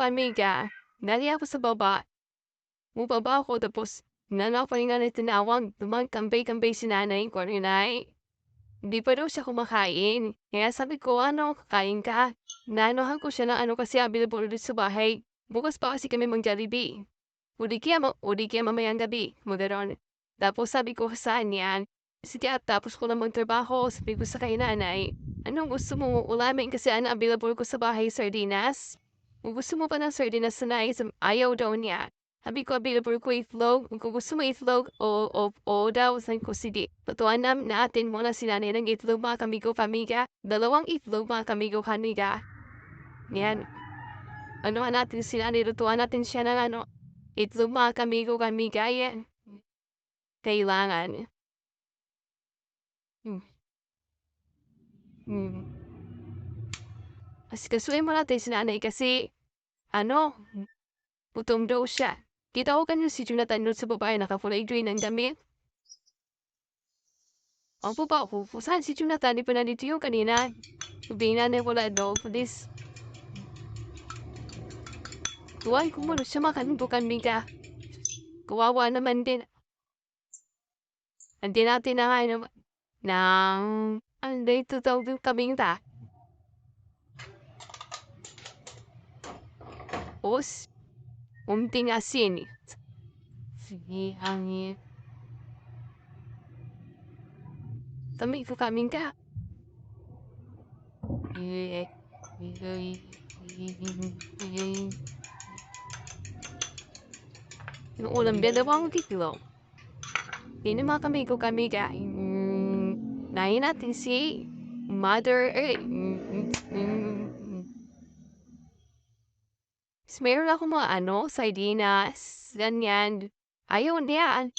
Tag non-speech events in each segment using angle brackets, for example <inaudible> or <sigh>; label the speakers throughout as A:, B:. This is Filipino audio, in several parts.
A: Pamiga, nali ako sa baba. Mubaba ako tapos nana pa rin nga na tinawag, tumagkambay-kambay si nanay ko nanay. Hindi pa daw siya kumakain. Kaya sabi ko, ano, kakain ka. Naanohan ko siya ng ano kasi available ulit sa bahay. Bukas pa kasi kami mag Jollibee. Udi kaya, ma- udi kaya mamayang gabi, moderon. Tapos sabi ko sa niyan, sige at tapos ko na magtrabaho, sabi ko sa kay nanay, anong gusto mo ulamin kasi ano available ko sa bahay sardinas? Kung gusto mo pa ng sardinas sa nai, ayaw daw niya. Sabi ko, available ko itlog. Kung gusto mo itlog, o, o, o daw. Sabi ko, sige. Tutuan na natin muna si nanay ng itlog mga kamigo kamiga. Dalawang itlog mga kamigo kamiga. Yan. Ano natin si nanay, tutuan natin siya ng ano, itlog mga kamigo kamiga. Yan. Kailangan. Hmm. Hmm. Kasi kasuin mo natin si nanay kasi, ano, gutom daw siya. Kita ko kanina si Jonathan doon sa babae nakafulay green ng damit. Ang po ba? Saan si Jonathan? Di pa nandito yung kanina. Sabihin na na wala daw. Please. Tuwan ko muna siya makanubukan ka. Kawawa naman din. Hindi natin na nga naman. Nang, ano ito daw yung kaming ta. Os, unting asin. Sige, hangin. Tami ko kaming ka. Yung ulam biya daw ang titlo. Hindi mga kami ko kami ka. Nahin natin si Mother Earth. Tapos Meron ako mga ano, sardinas, ganyan. Ayaw niya.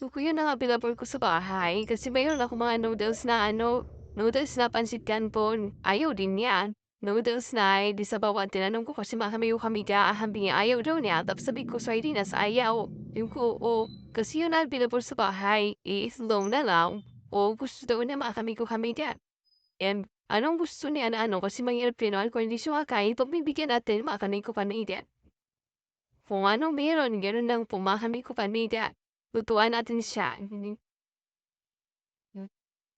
A: Suko yun ang available ko sa bahay. Kasi mayroon ako mga noodles na ano, noodles na pansit canton. Ayaw din yan. Noodles na, di sa bawat tinanong ko kasi makami yung kami kaahambi niya. Ayaw daw niya. Tapos sabi ko, sardinas, ayaw. Yung ko, o, kasi yun ang available sa bahay. I-slow na lang. O, gusto daw na makami ko kami dyan. And, anong gusto niya na ano? Kasi mahirap pinuan kung hindi siya makain. Pagbibigyan natin, makanin ko pa na dyan. Kung ano meron, gano'n lang pumakami ko pa na Lutuan natin siya.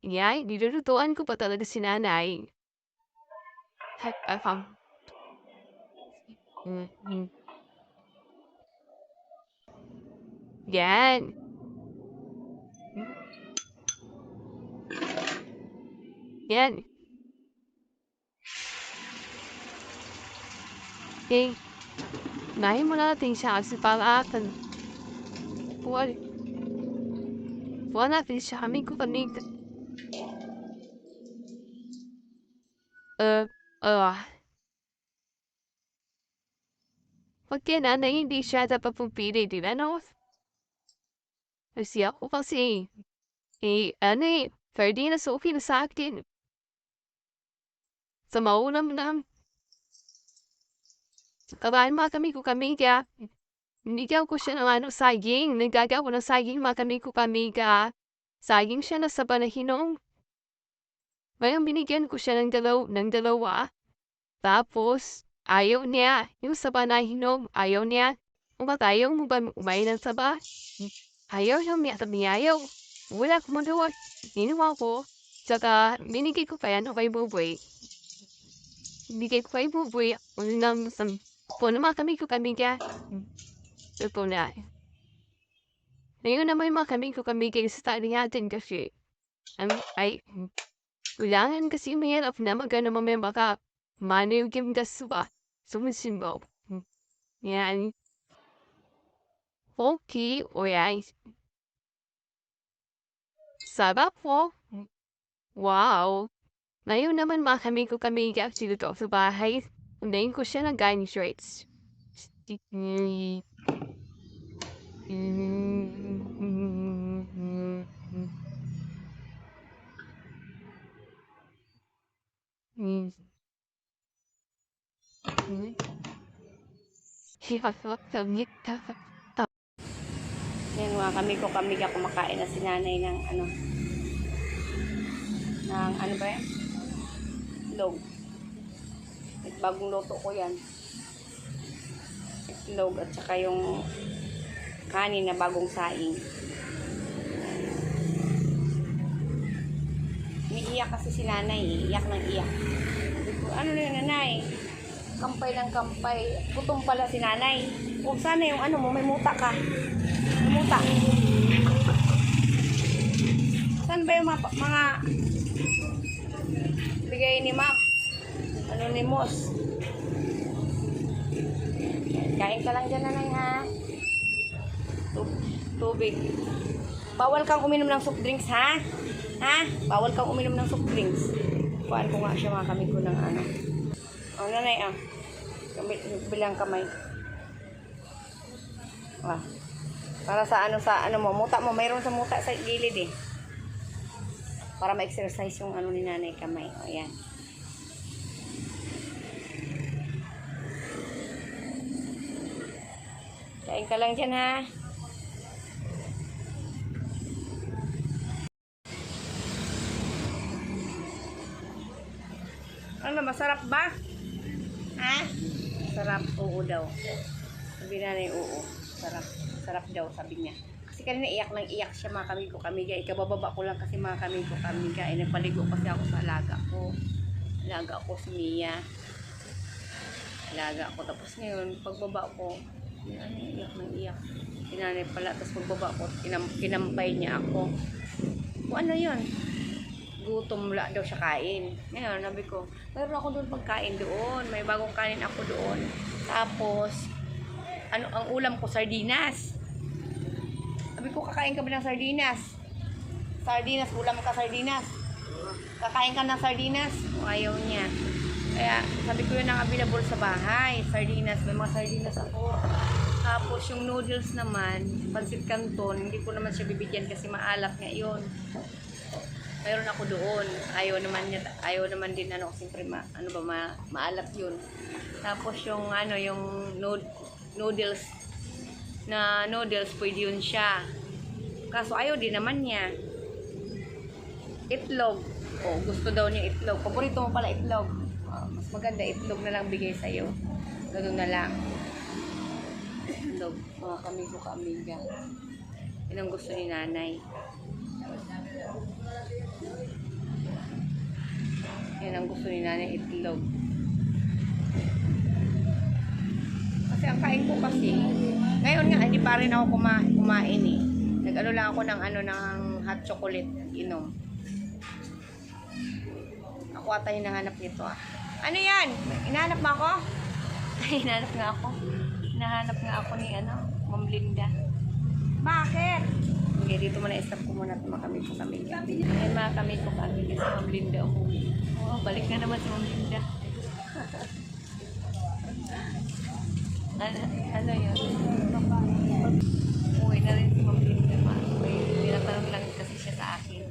A: Yay, nilulutuan ko pa talaga si nanay. Heck, I found. Mm-hmm. Yan. Yan. Okay. Nahin mo na natin siya kasi para atin. Buwan. Buwan natin siya kami ko kanig. Uh, uh. Pag kaya na hindi siya dapat pumili, di ba no? Kasi ako kasi, eh, ano eh, pwede na Sophie na sa akin. Sa maunam na, kabahan mga kami ko kami kaya, Binigyan ko siya ng ano, saging. Naggagawa ko ng saging, mga kami ko kami ka. Saging siya na sa panahinom. Ngayon binigyan ko siya ng, dalaw, ng dalawa. Tapos, ayaw niya. Yung sa panahinom, ayaw niya. Umatayaw mo ba umain ng saba? Ayaw niya, may atabi ayaw. Wala ko magawa. Ginawa ko. Tsaka, binigay ko pa yan kay Buboy. Binigay ko kay Buboy. Unang, po naman kami ko kami ka. Ito na. Ngayon naman mga kami ko kami kay sa natin kasi. Um, ay, kailangan kasi mahirap na magana mamaya baka mano yung dasuba. Sumusimbo. Yan. Okay, yan. Sarap po. Wow. Ngayon naman mga kami ko kami kaya dito sa bahay. Unayin ko siya ng rates. Mm.
B: Yan mga kami ko kami ka kumakain na si nanay ng ano ng ano ba yan? Log. Bagong luto ko yan. itlog at saka yung kanin na bagong saing. Umiiyak kasi si nanay, eh. iyak ng iyak. Ano na yun, nanay? Kampay ng kampay. Gutom pala si nanay. Huwag sana yung ano mo, may muta ka. May muta. Saan ba yung mga, mga bigay ni ma'am? Anonymous. Kain ka lang dyan, nanay, ha? Tub- tubig. Bawal kang uminom ng soft drinks, ha? Ha? Bawal kang uminom ng soft drinks. Kuhaan ko nga siya mga kamay ko ng ano. O, nanay, ah. Bilang kamay. Ah. Para sa ano, sa ano mo, muta mo. Mayroon sa muta sa gilid, eh. Para ma-exercise yung ano ni nanay kamay. O, yan. Kain ka lang dyan, ha? Ano, masarap ba? Ha? Sarap, oo daw. Sabi na niya, oo. Sarap. Sarap daw, sabi niya. Kasi kanina iyak nang iyak siya mga kamigo kamiga. Ikabababa ko lang kasi mga kamigo kamiga. Eh, nagpaligo kasi ako sa alaga ko. Alaga ko si Mia. Alaga ko. Tapos ngayon, pagbaba ko, iyak nang iyak. Tinanay pala. Tapos pagbaba ko, kinam, kinampay niya ako. Kung ano yun? gutom wala daw siya kain. Ngayon, sabi ko, mayroon ako doon pagkain doon. May bagong kanin ako doon. Tapos, ano ang ulam ko? Sardinas. Sabi ko, kakain ka ba ng sardinas? Sardinas, ulam ka sardinas. Kakain ka ng sardinas? O, ayaw niya. Kaya, sabi ko yun ang available sa bahay. Sardinas, may mga sardinas ako. Tapos, yung noodles naman, pansit canton, hindi ko naman siya bibigyan kasi maalat nga yun mayroon ako doon. Ayaw naman niya, ayaw naman din ano, siyempre ma, ano ba ma, maalat 'yun. Tapos yung ano, yung nood, noodles na noodles pwede yun siya. Kaso ayaw din naman niya. Itlog. Oh, gusto daw niya itlog. Paborito mo pala itlog. Ah, mas maganda itlog na lang bigay sa iyo. Ganun na lang. Itlog. Mga kamigo ka-amiga. Yan ang gusto ni nanay. Yan ang gusto ni nanay, itlog. Kasi ang kain ko kasi, ngayon nga, hindi pa rin ako kuma kumain eh. Nag-ano lang ako ng ano, ng hot chocolate, inom. Ako ata hinahanap nito ah. Ano yan? Hinahanap mo ako? <laughs> hinahanap nga ako. Hinahanap nga ako ni ano, Ma'am Linda. Bakit? Okay, dito muna i-stop ko muna ito mga kami ko kami. Ayan mga kami ko kami si Ma'am Linda umuwi. Oh, balik na naman si Ma'am Linda. <laughs> ano, ano yun? Umuwi na rin si Ma'am Linda. Ma. May tinatanong lang kasi siya sa akin.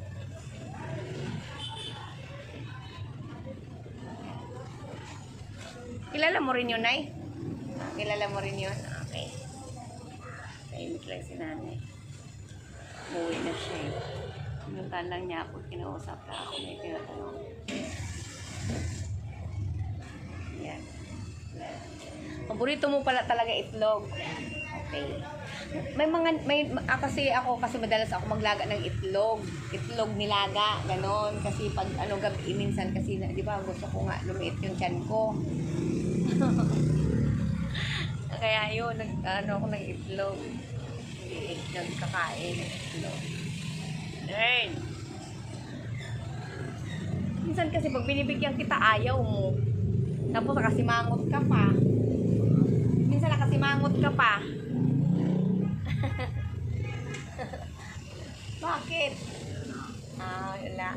B: Kilala mo rin yun, Nay? Kilala mo rin yun? Okay. Tahimik lang si nanay. Umuwi na siya eh. Pinuntahan lang niya ako, kinausap na ako, may tinatanong. Yan. Paborito mo pala talaga itlog. Okay. May mga, may, ah, kasi ako, kasi madalas ako maglaga ng itlog. Itlog nilaga, ganon. Kasi pag, ano, gabi, minsan kasi, di ba, gusto ko nga, lumiit yung tiyan ko. <laughs> Kaya yun, nag, ano ako ng itlog. Nagkakain ng itlog. Then, minsan kasi pag binibigyan kita, ayaw mo. Tapos nakasimangot ka pa. Minsan nakasimangot ka pa. <laughs> Bakit? Ah, wala.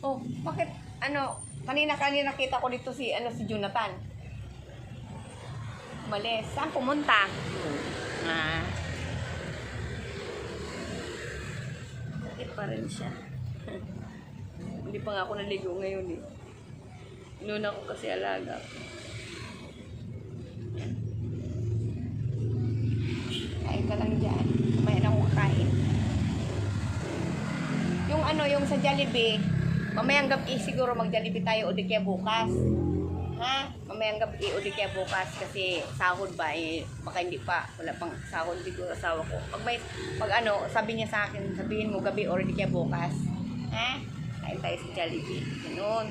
B: Oh, bakit? Ano, kanina kanina nakita ko dito si ano si Jonathan. Umalis. Saan pumunta? Ah. Sakit pa rin siya. <laughs> Hindi pa nga ako naligo ngayon eh. Noon ako kasi alaga. Kain ka lang dyan. May na akong kakain. Yung ano, yung sa Jollibee, mamayang gabi siguro mag-Jollibee tayo o di kaya bukas. Ha? Mamayang gabi o di kaya bukas kasi sahod ba eh baka hindi pa wala pang sahod sa asawa ko. Pag may pag ano, sabi niya sa akin, sabihin mo gabi or di kaya bukas. Ha? Kain tayo sa Jollibee. Ganun.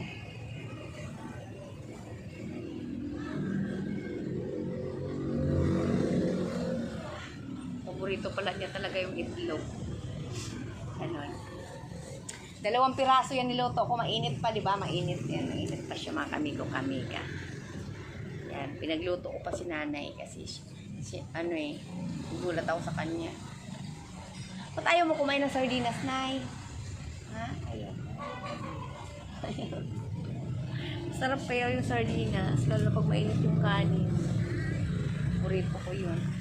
B: Paborito pala niya talaga yung itlog. Ganon. Dalawang piraso yan niluto ko. Mainit pa, di ba? Mainit yan. Mainit pa siya mga kamigo-kamiga. Yan. Pinagluto ko pa si nanay kasi si, ano eh, gulat ako sa kanya. Ba't ayaw mo kumain ng sardinas, nay? Ha? Ayaw. Ayaw. Sarap kaya yung sardinas, lalo pag mainit yung kanin. Burrito ko yun.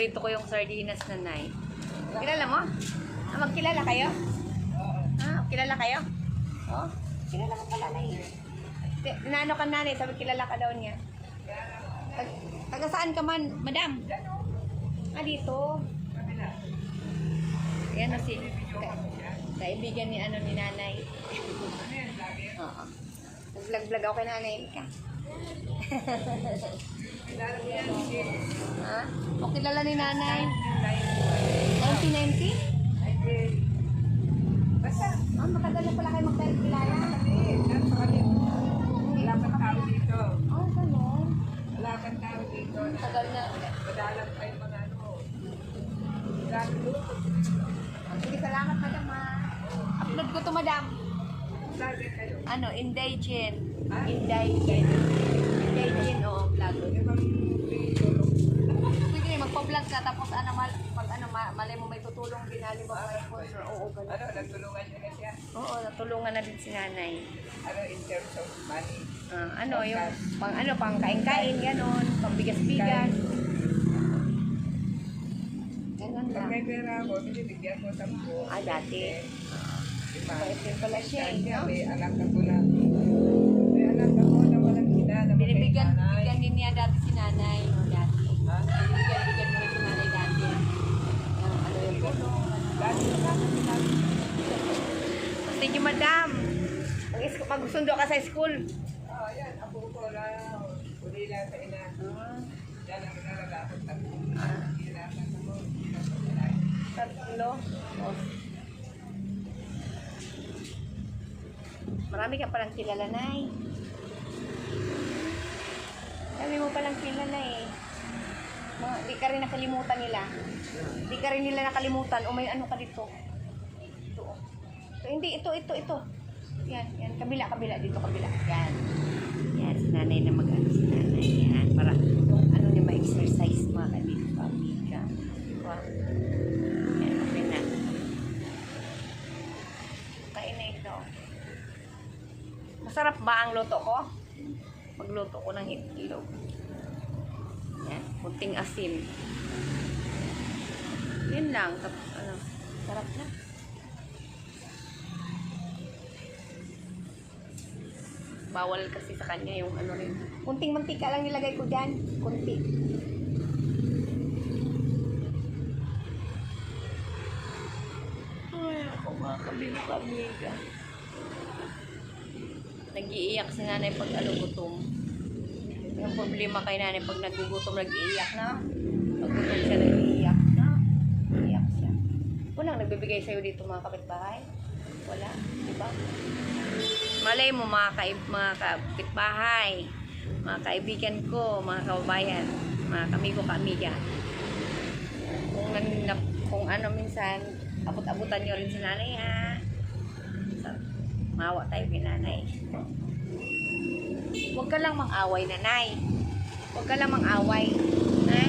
B: Paborito ko yung sardinas na nai. Kilala mo? Ah, magkilala kayo? Ah, kilala kayo? Oh, kilala mo pala nai. Tinano ka nanay, sabi kilala ka daw niya. Tag, taga saan ka man, madam? Ah, dito. Yan na si ka, kaibigan ni ano ni nanay. Oo. Nag-vlog-vlog ako kay nanay. Ka. <laughs> ha? O kilala ni nanay? 1990?
C: Basta,
B: Ah, matagal na pala kayo magkakilala.
C: wala kang tao dito.
B: Ah, gano'n.
C: Wala kang tao dito.
B: Tagal na.
C: Madalang pa yung mga ano. Lalo,
B: Sige, salamat, madam. ah. Upload ko to, madam. Ano, Indigen.
C: Ah?
B: Indigen. Indigen, oo, vlog.
C: Ibang tulong.
B: Pwede rin, magpa-vlog ka, tapos ano, mal, pag ano, ma- malay mo may tutulong din, halim mo may sponsor. Oo, ganun.
C: Ano, nagtulungan niyo na siya.
B: Oo, natulungan na din si nanay.
C: Ano, in terms of money.
B: Ah, ano, yung pang ano, pang kain-kain, ganon, pang bigas-bigas. Ganon
C: Pag
B: lang.
C: may pera ako, binibigyan ko sampu.
B: Ah, dati.
C: Lima.
B: Mabait din pala siya, eh, no?
C: may anak ako na. May anak ako na walang ina na
B: Binibigyan, bigyan din niya dati si nanay, no, dati.
C: Ha?
B: Binibigyan, bigyan mo rin si nanay dati. Yung, ano yung
C: sinabi.
B: Sige, madam. Mag magsundo ka sa school.
C: Oh, yan, ako ko lang. Uli lang sa ina. Yan ang nalaga ko tatlo. Hirapan ako.
B: Tatlo. Marami ka palang kilala, Nay. Dami mo palang kilala eh. Mga, di ka rin nakalimutan nila. Di ka rin nila nakalimutan. O may ano ka dito. Ito. oh. Ito, hindi, ito, ito, ito. Yan, yan. Kabila, kabila. Dito, kabila. Yan. Yan, si nanay na mag-ano si nanay. Yan. Para ano niya ma-exercise mga kabila. Pamika. Diba? Yan, okay na. Kain na ito. Masarap ba ang luto ko? Magluto ko ng itlog. Kunting asin. Yun lang. Tapos ano, sarap na. Bawal kasi sa kanya yung ano rin. Kunting mantika lang nilagay ko dyan. Kunti. Ay, ako mga kabilo-kamiga. Nag-iiyak si nanay pag ano gutom. Yung problema kay nanay pag nagugutom, nag-iiyak na. Pag siya, nag-iiyak na. Iiyak siya. Walang nagbibigay sa'yo dito mga kapitbahay. Wala, di ba? Malay mo mga, kaib, mga kapitbahay, mga kaibigan ko, mga kababayan, mga kamigo kamiga. Kung, nan, kung ano minsan, abot-abutan nyo rin si nanay ha. Sa, mawa tayo kay nanay. Huwag ka lang mang-away, nanay. Huwag ka lang mang-away. Ha?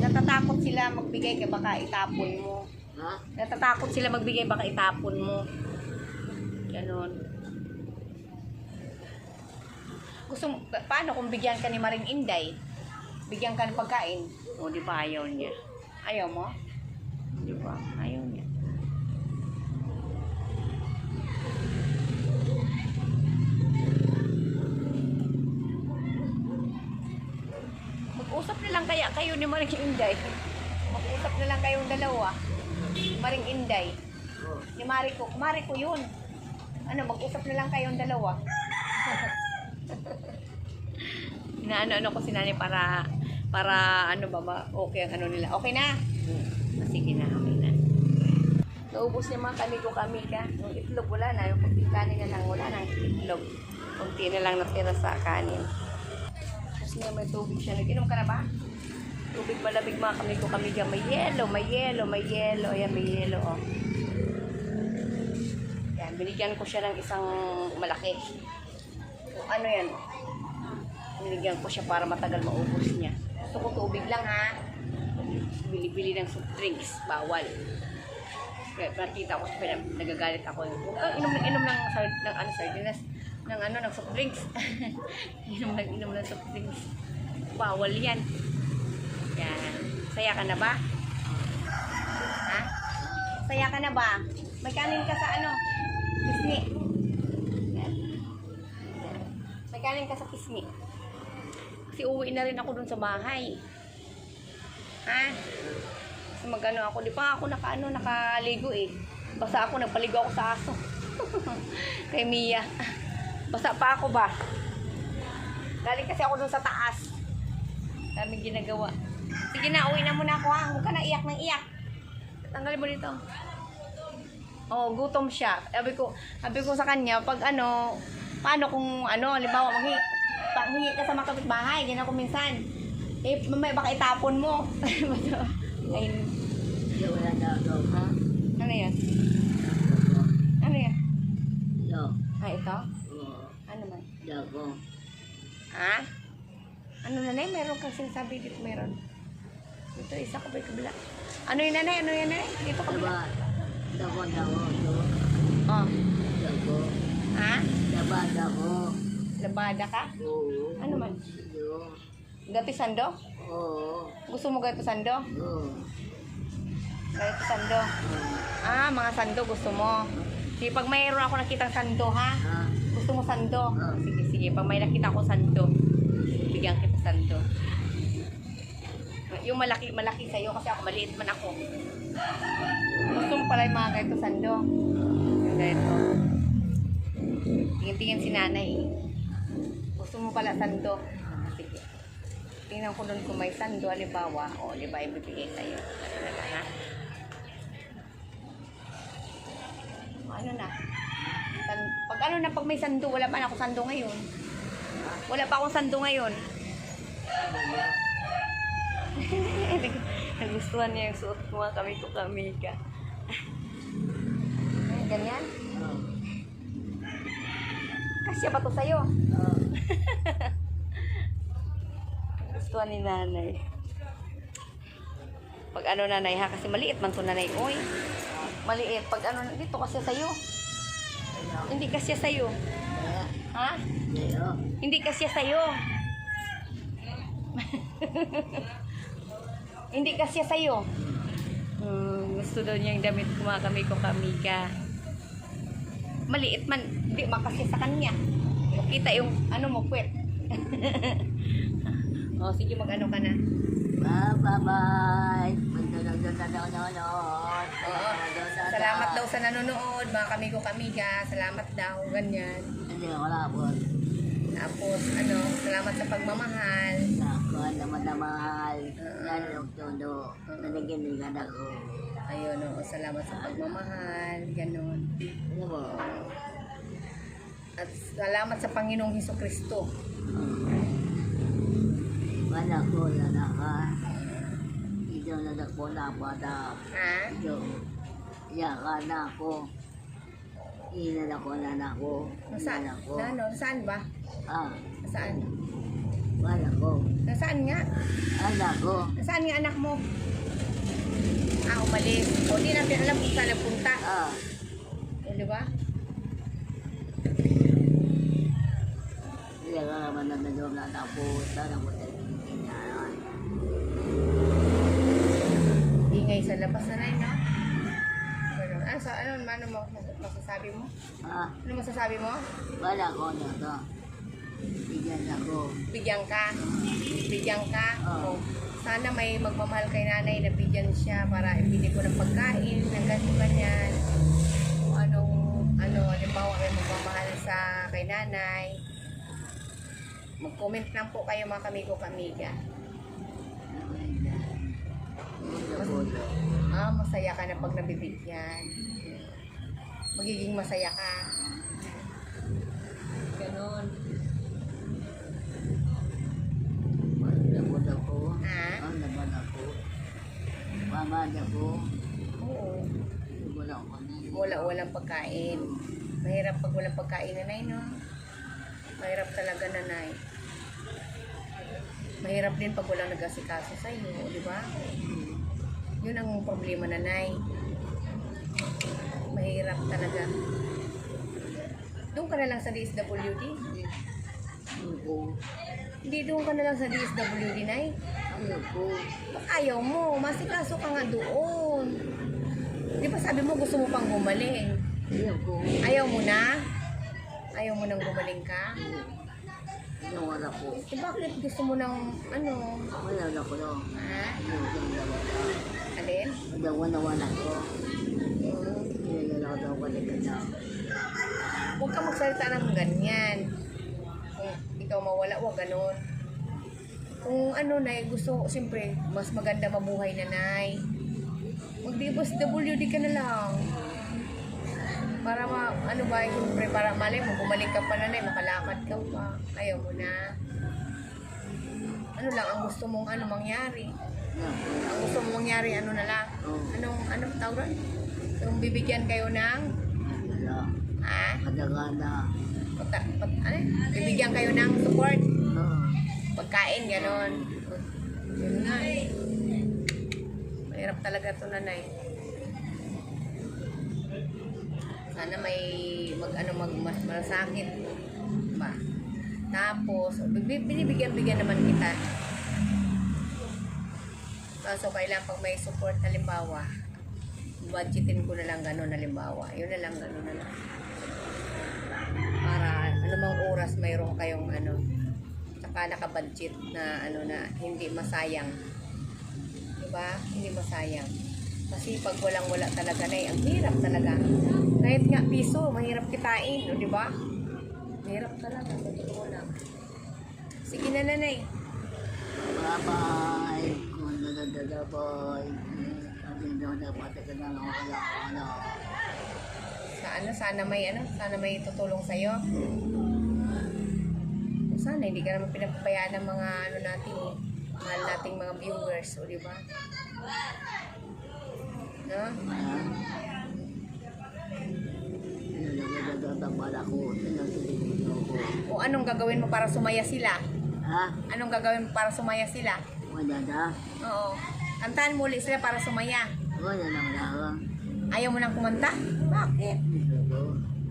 B: Natatakot sila magbigay kaya baka itapon mo.
A: Ha?
B: Natatakot sila magbigay baka itapon mo. Ganon. Gusto mo, pa- paano kung bigyan ka ni Maring Inday? Bigyan ka ng pagkain? O, di ba ayaw niya? Ayaw mo? Di ba? Ayaw niya. Mag-usap na lang kaya kayo ni Maring Inday. Mag-usap na lang kayong dalawa. Maring Inday. Ni Mariko. Mariko yun. Ano, mag-usap na lang kayong dalawa. <laughs> Inaano-ano ko si nanay para, para ano ba ba, okay ang ano nila. Okay na? Sige na, okay na. Naubos niya mga kami ko kami ka. Yung itlog wala na, yung kunti kanin na lang, wala nang itlog. Kunti na lang natira sa kanin. Tapos nga may tubig siya. Nag-inom ka na ba? Tubig malamig mga kami ko kami ka. May yelo, may yelo, may yelo. Ayan, may yelo, oh. Yan, binigyan ko siya ng isang malaki. Kung ano yan, binigyan ko siya para matagal maubos niya. Gusto ko tubig lang ha. Bili-bili ng soft drinks, bawal. Kaya nakita ko siya, nagagalit ako. Oh, inom inom ng, ng ano, sardinas, ng ano, ng soft drinks. <laughs> inom ng inom ng soft drinks. Bawal yan. Yan. Saya ka na ba? Ha? Saya ka na ba? May ka sa ano? Pisngi. May ka sa pisngi. Kasi uwi na rin ako dun sa bahay. Ha? Kasi magano ako, di pa ako naka, ano, nakaligo eh. Basta ako, nagpaligo ako sa aso. <laughs> Kay Mia. Basta pa ako ba? Galing kasi ako dun sa taas. Daming ginagawa. Sige na, uwi na muna ako ha. Huwag ka na iyak ng iyak. Tanggalin mo dito. Oh, gutom siya. Sabi ko, sabi ko sa kanya, pag ano, paano kung ano, halimbawa, maghi, panghingi ka sa mga kapitbahay, ganyan ako minsan. Eh, mamaya baka itapon mo. Ay,
C: Wala na ako.
B: ha? Ano yan? Ano yan?
C: Yo.
B: Ah, ito?
C: Oo.
B: Ano man?
C: Dako.
B: Ha? Ano nanay? Meron kang sinasabi dito meron. Dito, isa ka ba kabila? Ano yun nanay? Ano yan nanay? Dito kabila.
C: Daba. Dako, dako. Dako.
B: Oh.
C: Dako.
B: Ha?
C: Daba, dako.
B: Labada ka?
C: Oo.
B: Ano man?
C: Yo.
B: Gato sando?
C: Oo.
B: Gusto mo gato sando?
C: Oo.
B: Gato sando. Ah, mga sando gusto mo. Sige, pag mayroon ako nakitang sando ha?
C: Ha?
B: Gusto mo sando?
C: Ah.
B: Sige, sige. Pag may nakita ko sando, bigyan kita sando. Yung malaki, malaki sa'yo kasi ako maliit man ako. Gusto mo pala yung mga ganito sando. Yung ganito. Tingin-tingin si nanay. Gusto mo pala sando. Ah, Sige. Tingnan ko doon kung may sando, halimbawa. O, di ba, ibibigay sa'yo. Ano na? San, pag ano na, pag may sando, wala pa ako sando ngayon. Wala pa akong sando ngayon. <laughs> Nagustuhan niya yung suot ko mga kami ko kami ka. <laughs> Ay, ganyan.
C: Oo.
B: Kasya ba to sa'yo? <laughs> Gustuhan ni nanay. Pag ano nanay ha, kasi maliit man to nanay. Oy, maliit. Pag ano, dito kasi sa'yo. Hindi kasi sa'yo. Ha?
C: Yo.
B: Hindi kasi sa'yo. Hindi kasi sa'yo. Hmm, gusto daw niya yung damit ko mga kami ko kami ka. Maliit man, hindi makasya sa kanya. Kita yung ano mo, puwet. <laughs> oh, sige mag-ano ka na.
C: Bye-bye.
B: Oo. Salamat daw sa nanonood, mga kami ko kami ka. Salamat daw, ganyan.
C: Hindi ako labot.
B: Tapos, ano, salamat sa pagmamahal.
C: Ako naman na mahal. Yan ang todo. Nanaginigad ako.
B: Ayun, oo, salamat sa pagmamahal, ganun.
C: Ano mo?
B: At salamat sa Panginoong Heso Kristo.
C: Wala ko na na ka. Ito na na ko na bata.
B: Ha?
C: Ito. Yaka na ako. Ina na ko na na ako. Na.
B: Na, ano, nasaan ba?
C: Ah,
B: Nasaan?
C: Wala ko.
B: Nasaan nga?
C: Anak ko.
B: Nasaan nga anak mo? Ah, umalis. O, di natin alam kung saan nagpunta.
C: Ah,
B: O, di ba?
C: Kaya ka naman na medyo na tapos. Sana mo tayo pinigyan.
B: Ingay sa labas na rin, no? Ganun. Ano, sa, ano, ano mo, masasabi mo?
C: Ah,
B: Ano masasabi mo?
C: wala ko na to. Bigyan ako.
B: Bigyan ka? Bigyan ka?
C: Oo.
B: Oh. Sana may magmamahal kay nanay na bigyan siya para ibigay ko ng pagkain, ng ganito ganyan. Kung anong, ano, halimbawa may magmamahal sa kay nanay. Mag-comment lang po kayo mga kamigo-kamiga. Ah, masaya ka na pag nabibigyan. Magiging masaya ka. Ganon. Ha?
C: Ang laban ako. Mamad ako.
B: Oo.
C: Wala ako na.
B: Wala, walang pagkain. Mahirap pag walang pagkain, nanay, no? Mahirap talaga, nanay. Mahirap din pag walang nag-asikaso sa iyo, di ba? Yun ang problema, nanay. Mahirap talaga. Doon ka na lang sa DSWD.
C: Ako.
B: Hindi doon ka na lang sa DSWD, nay. Ba't ayaw mo? Masikaso ka nga doon. Di ba sabi mo gusto mo pang gumaling?
C: Ako.
B: Ayaw mo na? Ayaw mo nang gumaling ka?
C: Nawala ko.
B: Eh bakit gusto mo nang ano?
C: Wala na ko no.
B: Ha? Alin?
C: Nawala ko. Kaya na daw ko na.
B: Huwag ka magsalita ng ganyan. Kung ikaw mawala, huwag ganun. Kung ano na, gusto, siyempre, mas maganda mabuhay na, Nay. Mag-divorce WD ka na lang. Para ma, ano ba, siyempre, para malay mo, bumalik ka pa na, Nay, makalakad ka pa. Ayaw mo na. Ano lang, ang gusto mong ano mangyari. Ang gusto mong mangyari, ano na lang.
C: Oh.
B: Anong, anong tawag doon? Yung bibigyan kayo ng,
C: Wala.
B: ha?
C: Kadagana.
B: Pata, pat, ano? Bibigyan kayo ng support.
C: Oh.
B: Pagkain, ganon. Yun nga eh. Mahirap talaga to nanay. Sana may mag ano mag mas malasakit ba. Tapos bi- binibigyan-bigyan naman kita. Kaso kailangan pag may support halimbawa, budgetin ko na lang gano'n halimbawa. Yun na lang gano'n na lang. Para anumang oras mayroon kayong ano, saka nakabudget na ano na hindi masayang. 'Di ba? Hindi masayang. Kasi pag walang wala talaga na ang hirap talaga. Kahit nga piso, mahirap kitain, 'di ba? Mahirap talaga, totoo lang. Sige na nanay.
C: Bye-bye. Ano.
B: Sa ano, sana may ano, sana may tutulong sa iyo. Sana hindi ka naman pinapabayaan ng mga ano natin, eh, mahal nating mga viewers, o di ba? No?
C: Ako. Ako.
B: O anong gagawin mo para sumaya sila?
C: Ha?
B: Anong gagawin mo para sumaya sila?
C: Wala na.
B: Oo. Kantahan mo ulit sila para sumaya.
C: Wala na wala ko.
B: Ayaw mo nang kumanta? Bakit?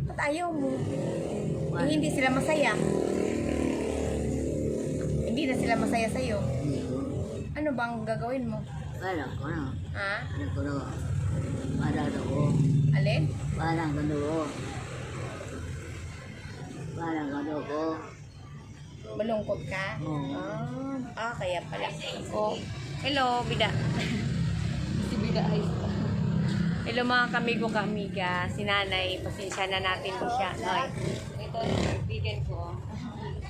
B: Ba't ayaw mo? Eh, hindi sila masaya. Hindi na sila masaya sa'yo. Ano bang gagawin mo?
C: Wala ko na.
B: Ha?
C: Ano ko na. Wala na ko.
B: Alin?
C: Na ko. Wala ka na ko.
B: Malungkot ka?
C: Oo.
B: Ah, ah, kaya pala. Oh. Hello, Bida. <laughs> si Bida ay Hello mga kamigo kamiga. Si nanay, pasensya na natin po siya. Ay, ito yung kaibigan ko.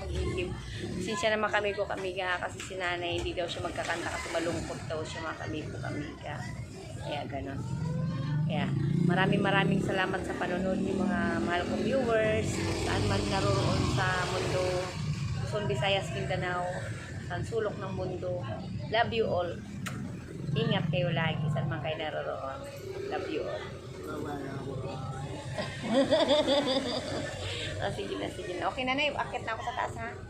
B: Pag-ihim. Pasensya na mga kamigo kamiga kasi si nanay hindi daw siya magkakanta kasi malungkot daw siya mga kamigo kamiga. Kaya ganon. Kaya maraming maraming salamat sa panonood ng mga mahal kong viewers. Saan man naroroon sa mundo. Luzon, Visayas, Mindanao. Sa sulok ng mundo. Love you all. Ingat kayo lagi saan man kayo naroroon. Love you all.
C: Ko. <laughs>
B: Oh, sige na, sige na. Okay na na, akit na ako sa taas ha.